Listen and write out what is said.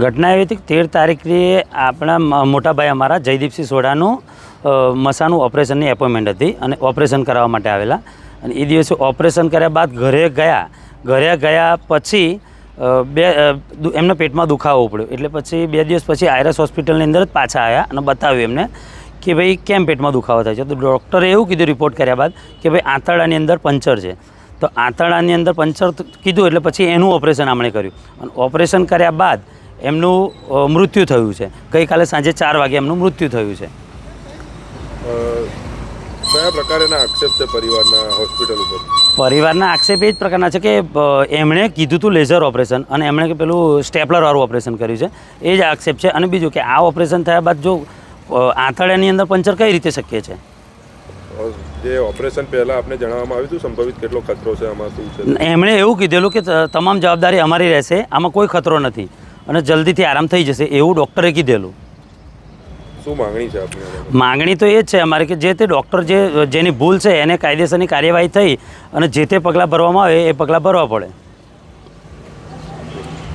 ઘટના એવી હતી કે તેર તારીખે આપણા મોટાભાઈ અમારા જયદીપસિંહ સોઢાનું મસાનું ઓપરેશનની એપોઇન્ટમેન્ટ હતી અને ઓપરેશન કરાવવા માટે આવેલા. અને એ દિવસે ઓપરેશન કર્યા બાદ ઘરે ગયા. ઘરે ગયા પછી બે એમને પેટમાં દુખાવો પડ્યો. એટલે પછી બે દિવસ પછી આયરસ હોસ્પિટલની અંદર જ પાછા આવ્યા અને બતાવ્યું એમને કે ભાઈ કેમ પેટમાં દુખાવો થાય છે. તો ડૉક્ટરે એવું કીધું રિપોર્ટ કર્યા બાદ કે ભાઈ આંતરડાની અંદર પંચર છે. તો આંતરડાની અંદર પંચર કીધું એટલે પછી એનું ઓપરેશન આમણે કર્યું. અને ઓપરેશન કર્યા બાદ એમનું મૃત્યુ થયું છે. ગઈકાલે સાંજે ચાર વાગે એમનું મૃત્યુ થયું છે. કયા પ્રકારના આક્ષેપ છે પરિવારના હોસ્પિટલ ઉપર? પરિવારના આક્ષેપ એ જ પ્રકારના છે કે એમણે કીધું હતું લેઝર ઓપરેશન અને એમણે કે પેલું સ્ટેપલરવાળું ઓપરેશન કર્યું છે. એ જ આક્ષેપ છે. અને બીજું કે આ ઓપરેશન થયા બાદ જો અ, અંદર પંચર કઈ રીતે શક્ય છે? જે ઓપરેશન પહેલા આપને જણાવવામાં આવ્યું હતું સંભવિત કેટલો ખતરો છે આમાં શું છે? એમણે એવું કીધેલું કે તમામ જવાબદારી અમારી રહેશે. આમાં કોઈ ખતરો નથી. અને જલ્દીથી આરામ થઈ જશે એવું ડૉક્ટરે કીધેલું. શું માંગણી છે આપની માંગણી તો એ જ છે અમારે કે જે તે ડૉક્ટર જે જેની ભૂલ છે એને કાયદેસરની કાર્યવાહી થઈ અને જે તે પગલાં ભરવામાં આવે એ પગલાં ભરવા પડે.